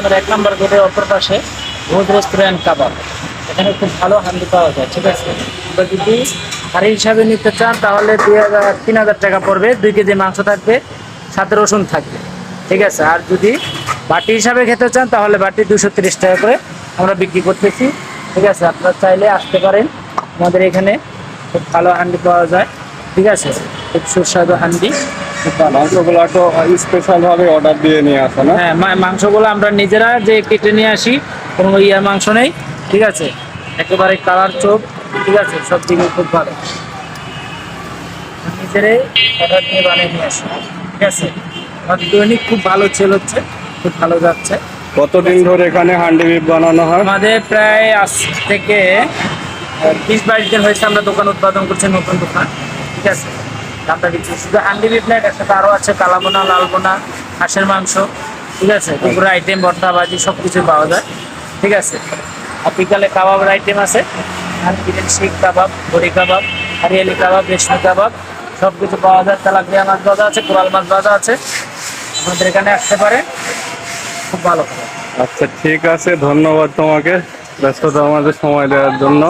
আমার এক নম্বর গেটের অপর পাশে ভোজ রেস্টুরেন্ট কাবাব। এখানে খুব ভালো হান্ডি পাওয়া যায়, ঠিক আছে? এবার যদি হাড়ি হিসাবে নিতে চান, তাহলে দুই হাজার, তিন হাজার টাকা পড়বে। দুই কেজি মাংস থাকবে, সাথে রসুন থাকবে, ঠিক আছে? আর যদি বাটি হিসাবে খেতে চান, তাহলে বাটি দুশো তিরিশ টাকা করে আমরা বিক্রি করতেছি, ঠিক আছে? আপনারা চাইলে আসতে পারেন। আমাদের এখানে খুব ভালো হান্ডি পাওয়া যায়, ঠিক আছে? খুব সুস্বাদু হান্ডি মাংসগুলো তো স্পেশাল ভাবে অর্ডার দিয়ে নিয়ে আসে না? হ্যাঁ মাংসগুলো আমরা নিজেরা যে কেটে নিয়ে আসি কোনো ইয়া মাংস নেই ঠিক আছে? একেবারে কালার চোখ ঠিক আছে? সব দিকে খুব ভালো। নিজেরাই অর্ডার দিয়ে বানিয়ে নিয়ে আসি ঠিক আছে? আমাদের দৈনিক খুব ভালো সেল হচ্ছে খুব ভালো যাচ্ছে। কতদিন ধরে এখানে হান্ডি বিফ বানানো হয়? আমাদের প্রায় আজ থেকে বিশ বাইশ দিন হয়েছে আমরা দোকান উৎপাদন করছি নতুন দোকান ঠিক আছে? দামটা দিচ্ছি। শুধু হান্ডি বিফ না এটার সাথে আরও আছে কালাবোনা লালবোনা হাঁসের মাংস, ঠিক আছে? দুপুরের আইটেম ভর্তা, ভাজি সব কিছু পাওয়া যায়, ঠিক আছে? আর বিকালে কাবাবের আইটেম আছে। আর বিরিয়ানি, শিখ কাবাব, বড়ি কাবাব, হারিয়ালি কাবাব, রেশমি কাবাব সব কিছু পাওয়া যায়। তেলাপিয়া মাছ ভাজা আছে কোরাল মাছ ভাজা আছে। আপনাদের এখানে আসতে পারে। খুব ভালো আচ্ছা ঠিক আছে। ধন্যবাদ তোমাকে। ব্যস্ততা আমাদের সময় দেওয়ার জন্য।